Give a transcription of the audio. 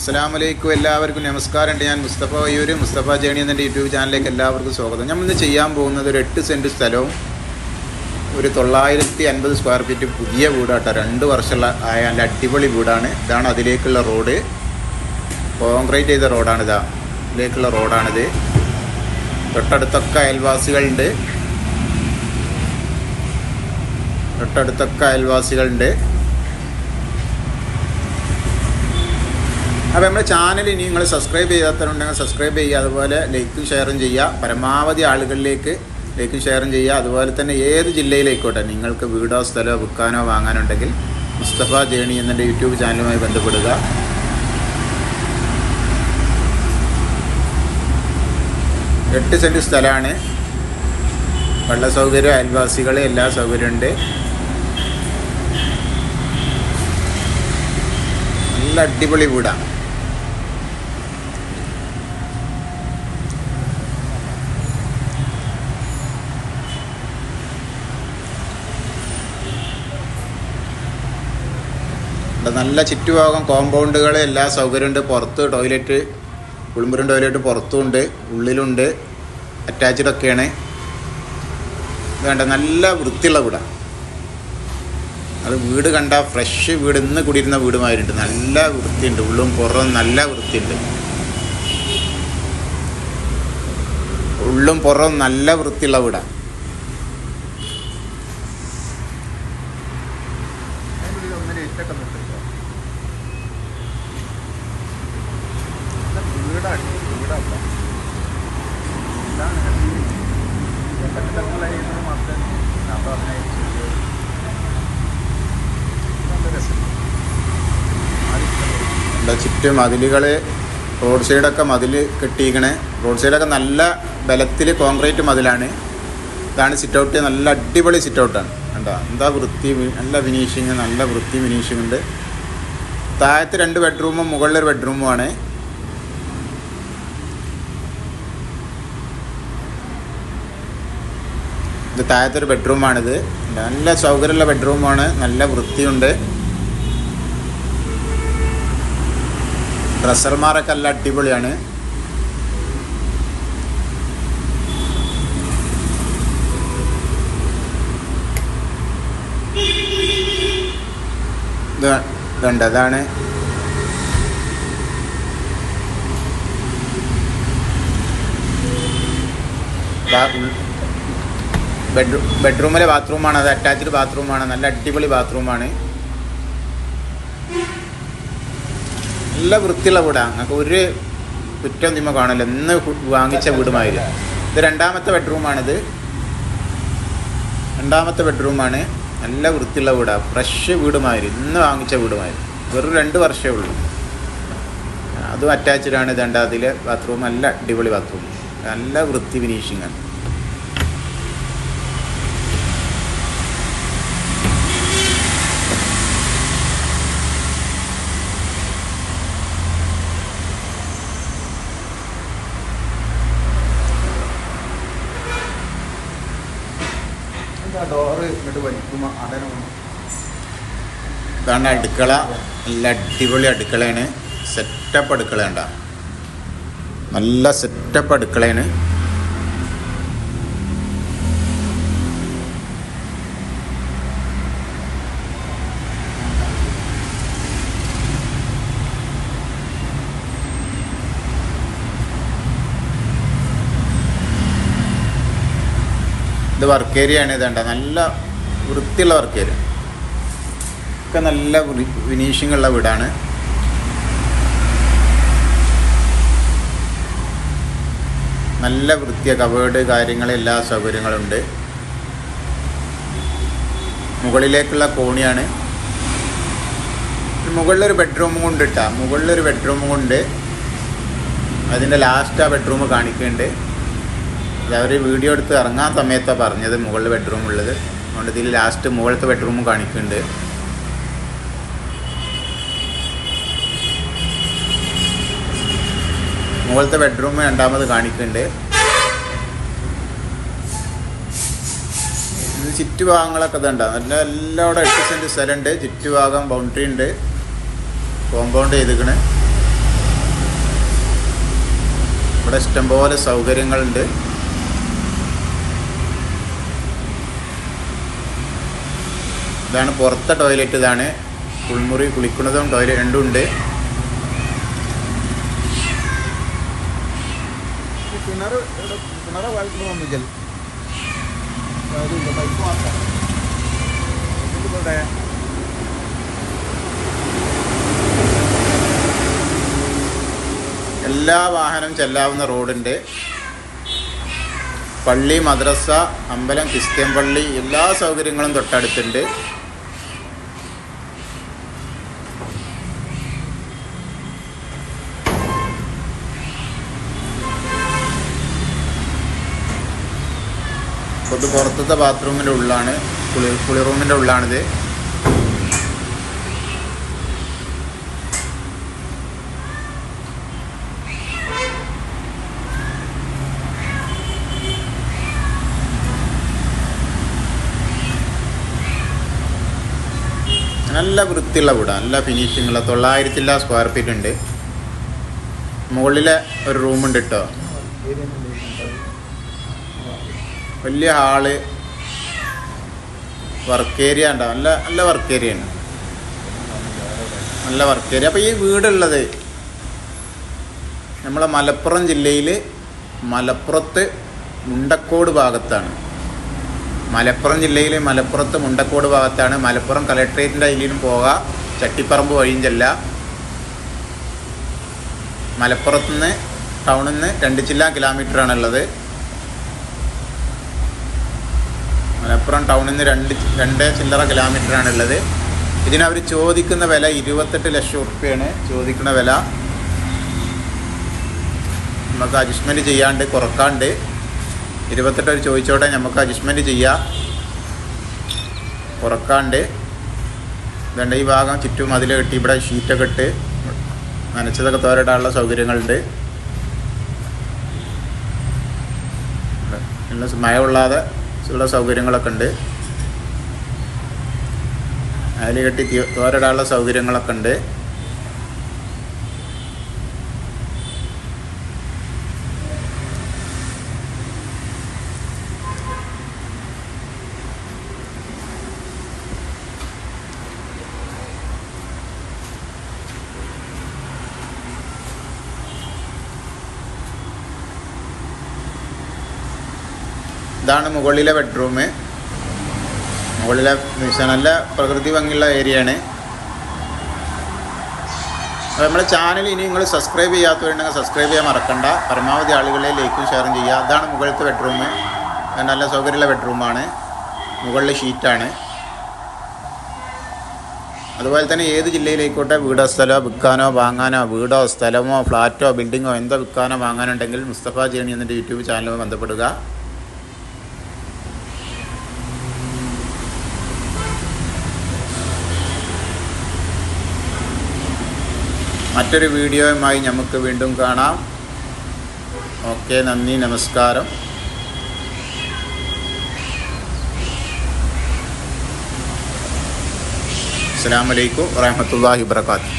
അസ്സാം വലൈക്കും എല്ലാവർക്കും നമസ്കാരമുണ്ട് ഞാൻ മുസ്തഫ വയ്യൂര് മുസ്തഫ ജേണി എന്നെ യൂട്യൂബ് ചാനലിലേക്ക് എല്ലാവർക്കും സ്വാഗതം. നമ്മൾ ഇന്ന് ചെയ്യാൻ പോകുന്നത് ഒരു എട്ട് സെന്റ് സ്ഥലവും ഒരു തൊള്ളായിരത്തി അൻപത് സ്ക്വയർ ഫീറ്റ് പുതിയ വീടാട്ടോ. രണ്ട് വർഷമുള്ള ആയ നല്ല അടിപൊളി വീടാണ്. ഇതാണ് അതിലേക്കുള്ള റോഡ്. കോൺക്രീറ്റ് ചെയ്ത റോഡാണ് ഇതാ. ഇതിലേക്കുള്ള റോഡാണിത്. തൊട്ടടുത്തൊക്കെ അയൽവാസികളുണ്ട്. തൊട്ടടുത്തൊക്കെ അയൽവാസികളുണ്ട്. അപ്പോൾ നമ്മുടെ ചാനൽ ഇനി നിങ്ങൾ സബ്സ്ക്രൈബ് ചെയ്യാത്തവരുണ്ടെങ്കിൽ സബ്സ്ക്രൈബ് ചെയ്യുക അതുപോലെ ലൈക്കും ഷെയറും ചെയ്യുക. പരമാവധി ആളുകളിലേക്ക് ലൈക്കും ഷെയറും ചെയ്യുക. അതുപോലെ തന്നെ ഏത് ജില്ലയിലേക്കോട്ടെ നിങ്ങൾക്ക് വീടോ സ്ഥലമോ വിൽക്കാനോ വാങ്ങാനുണ്ടെങ്കിൽ മുസ്തഫ ജേണി എന്നെ യൂട്യൂബ് ചാനലുമായി ബന്ധപ്പെടുക. എട്ട് സെന്റ് സ്ഥലമാണ്. വെള്ള സൗകര്യം അയൽവാസികൾ എല്ലാ സൗകര്യമുണ്ട് നല്ല അടിപൊളി വീടാണ്. ഇവിടെ നല്ല ചുറ്റുഭാഗം കോമ്പൗണ്ടുകൾ എല്ലാ സൗകര്യമുണ്ട്. പുറത്ത് ടോയ്ലറ്റ് കുളിമുറിൻ ടോയ്ലറ്റ് പുറത്തുമുണ്ട് ഉള്ളിലുണ്ട് അറ്റാച്ച്ഡ് ഒക്കെയാണ്. വേണ്ട നല്ല വൃത്തിയുള്ള വീടാണ് അത് വീട് കണ്ട ഫ്രഷ് വീട് ഇന്ന് കൂടിയിരുന്ന വീടുമായിട്ടുണ്ട് നല്ല വൃത്തിയുണ്ട്. ഉള്ളും പുറവും നല്ല വൃത്തിയുണ്ട്. ഉള്ളും പുറവും നല്ല വൃത്തിയുള്ള വീടാണ് വീടാണ് വീടല്ല ഇതാണ് കെട്ടിടങ്ങളായിരുന്നു മാത്രം ഞാൻ പറഞ്ഞ നല്ല രസം ഇവിടെ ചുറ്റും മതിലുകൾ റോഡ് സൈഡൊക്കെ മതിൽ കെട്ടിയിരിക്കണേ. റോഡ് സൈഡൊക്കെ നല്ല ബലത്തിൽ കോൺക്രീറ്റ് മതിലാണ്. ഇതാണ് സിറ്റൗട്ട് നല്ല അടിപൊളി സിറ്റൗട്ടാണ് കണ്ടോ? എന്താ വൃത്തി നല്ല ഫിനിഷിങ് നല്ല വൃത്തി ഫിനിഷിംഗ് ഉണ്ട്. താഴത്ത് രണ്ട് ബെഡ്റൂമും മുകളിലൊരു ബെഡ്റൂമുമാണ് ഇത് താഴത്തൊരു ബെഡ്റൂമാണിത് നല്ല സൗകര്യമുള്ള ബെഡ്റൂമാണ് നല്ല വൃത്തിയുണ്ട്. ഡ്രസ്സർമാരൊക്കെ നല്ല അടിപൊളിയാണ്. ഇത് ഇതുണ്ട് അതാണ് ബെഡ്റൂം ബെഡ്റൂമിലെ ബാത്റൂമാണ് അത് അറ്റാച്ച്ഡ് ബാത്റൂമാണ് നല്ല അടിപൊളി ബാത്റൂമാണ് നല്ല വൃത്തിയുള്ള വീടാണ്. നിങ്ങൾക്ക് ഒരു കുറ്റം തിമ്മ കാണില്ല ഇന്ന് വാങ്ങിച്ച വീടുമായിരുന്നു ഇത് രണ്ടാമത്തെ ബെഡ്റൂമാണിത്. രണ്ടാമത്തെ ബെഡ്റൂമാണ്. നല്ല വൃത്തിയുള്ള വീടാണ് ഫ്രഷ് വീടുമായിരുന്നു ഇന്ന് വാങ്ങിച്ച വീടുമായിരുന്നു വെറും രണ്ട് വർഷമേ ഉള്ളൂ. അതും അറ്റാച്ച്ഡാണ് ഇതണ്ട അതിലെ ബാത്റൂം നല്ല അടിപൊളി ബാത്റൂം നല്ല വൃത്തി ഫിനിഷിംഗ് ഇതാണ് അടുക്കള. നല്ല അടിപൊളി അടുക്കളയാണ്. സെറ്റപ്പ് അടുക്കള നല്ല സെറ്റപ്പ് അടുക്കളയാണ്. ഇത് വർക്ക് ഏരിയയാണ് ഇതേണ്ട നല്ല വൃത്തിയുള്ള വർക്ക് ഏരിയ ഒക്കെ നല്ല ഫിനിഷിംഗ് ഉള്ള വീടാണ്. നല്ല വൃത്തിയ കവേർഡ് കാര്യങ്ങൾ എല്ലാ സൗകര്യങ്ങളുണ്ട് മുകളിലേക്കുള്ള കോണിയാണ്. മുകളിലൊരു ബെഡ്റൂം കൊണ്ട് ഇട്ടാ മുകളിലൊരു ബെഡ്റൂം കൊണ്ട് അതിന്റെ ലാസ്റ്റ് ആ ബെഡ്റൂം കാണിക്കുന്നുണ്ട് അവർ വീഡിയോ എടുത്ത് ഇറങ്ങാൻ സമയത്താണ് പറഞ്ഞത് മുകളിൽ ബെഡ്റൂം ഉള്ളത്. അതുകൊണ്ട് ഇതിൽ ലാസ്റ്റ് മുകളിലത്തെ ബെഡ്റൂമും കാണിക്കുന്നുണ്ട്. മുകളിലത്തെ ബെഡ്റൂം രണ്ടാമത് കാണിക്കുന്നുണ്ട്. ഇത് ചുറ്റുഭാഗങ്ങളൊക്കെ ഇതുണ്ട് നല്ല എല്ലാവിടെ എട്ട് സെന്റ് സ്ഥലമുണ്ട് ചുറ്റുഭാഗം ബൗണ്ടറി ഉണ്ട് കോമ്പൗണ്ട് ചെയ്തിക്കണ് ഇവിടെ ഇഷ്ടംപോലെ സൗകര്യങ്ങളുണ്ട് ഇതാണ് പുറത്തെ ടോയ്ലറ്റ് ഇതാണ്. കുളിമുറി കുളിക്കുന്നതും ടോയ്ലറ്റ് രണ്ടും ഉണ്ട്. കിണർ പൈപ്പ് മാത്രം. എല്ലാ വാഹനം ചെല്ലാവുന്ന റോഡുണ്ട്. പള്ളി മദ്രസ അമ്പലം ക്രിസ്ത്യൻ പള്ളി എല്ലാ സൗകര്യങ്ങളും തൊട്ടടുത്തുണ്ട്. ഇത് പുറത്തത്തെ ബാത്റൂമിന്റെ ഉള്ളാണ്. കുളി കുളി റൂമിന്റെ ഉള്ളിലാണിത് നല്ല വൃത്തിയുള്ള വീടാണ് നല്ല ഫിനിഷിങ്ങുള്ള തൊള്ളായിരത്തില്ല സ്ക്വയർ ഫീറ്റ് ഉണ്ട്. മുകളിലെ ഒരു റൂമുണ്ട് കേട്ടോ വലിയ ഹാൾ വർക്ക് ഏരിയ ഉണ്ടാവും നല്ല നല്ല വർക്ക് ഏരിയ ആണ്. നല്ല വർക്ക് ഏരിയ അപ്പോൾ ഈ വീടുള്ളത് നമ്മളെ മലപ്പുറം ജില്ലയിൽ മലപ്പുറത്ത് മുണ്ടക്കോട് ഭാഗത്താണ്. മലപ്പുറം ജില്ലയിൽ മലപ്പുറത്ത് മുണ്ടക്കോട് ഭാഗത്താണ്. മലപ്പുറം കലക്ട്രേറ്റിന്റെ അതിലും പോകാം ചട്ടിപ്പറമ്പ് വഴിയും ചെല്ലാം മലപ്പുറത്ത് നിന്ന് ടൗണിൽ നിന്ന് രണ്ട് ജില്ലാ കിലോമീറ്ററാണ് ഉള്ളത് മലപ്പുറം ടൗണിൽ നിന്ന് രണ്ട് രണ്ട് ചില്ലറ കിലോമീറ്ററാണ് ഉള്ളത്. ഇതിനവർ ചോദിക്കുന്ന വില ഇരുപത്തെട്ട് ലക്ഷം ഉറുപ്പ്യാണ്. ചോദിക്കുന്ന വില നമുക്ക് അഡ്ജസ്റ്റ്മെന്റ് ചെയ്യാണ്ട് കുറക്കാണ്ട്. ഇരുപത്തെട്ട് ഒരു ചോദിച്ചോട്ടെ നമുക്ക് അഡ്ജസ്റ്റ്മെന്റ് ചെയ്യാം. കുറക്കാണ്ട്. ഇതുണ്ട് ഈ ഭാഗം ചുറ്റും അതിൽ കെട്ടി ഇവിടെ ഷീറ്റൊക്കെ ഇട്ട് നനച്ചതൊക്കെ തോരടാനുള്ള സൗകര്യങ്ങളുണ്ട്. മഴ കൊള്ളാതെ ഉള്ള സൗകര്യങ്ങളൊക്കെ ഉണ്ട്. അയലുകെട്ടി തോരടാനുള്ള സൗകര്യങ്ങളൊക്കെ ഉണ്ട്. ഇതാണ് മുകളിലെ ബെഡ്റൂം മുകളിലെ നല്ല പ്രകൃതി ഭംഗിയുള്ള ഏരിയയാണ് അപ്പോൾ നമ്മുടെ ചാനൽ ഇനി നിങ്ങൾ സബ്സ്ക്രൈബ് ചെയ്യാത്തവരുണ്ടെങ്കിൽ സബ്സ്ക്രൈബ് ചെയ്യാൻ മറക്കണ്ട. പരമാവധി ആളുകളെ ലൈക്കും ഷെയറും ചെയ്യുക. അതാണ് മുകളിലത്തെ ബെഡ്റൂം നല്ല സൗകര്യമുള്ള ബെഡ്റൂമാണ് മുകളിലെ ഷീറ്റാണ് അതുപോലെ തന്നെ ഏത് ജില്ലയിലേക്കോട്ടെ വീടോ സ്ഥലമോ വിൽക്കാനോ വാങ്ങാനോ വീടോ സ്ഥലമോ ഫ്ലാറ്റോ ബിൽഡിങ്ങോ എന്തോ വിൽക്കാനോ വാങ്ങാനുണ്ടെങ്കിൽ മുസ്തഫ ജേണി എന്നിട്ട് യൂട്യൂബ് ചാനലുമായി ബന്ധപ്പെടുക. മറ്റൊരു വീഡിയോയുമായി നമുക്ക് വീണ്ടും കാണാം. ഓക്കെ നന്ദി നമസ്കാരം. അസ്സാം വലൈക്കും വാഹമത്തല്ലാഹി വാത്തു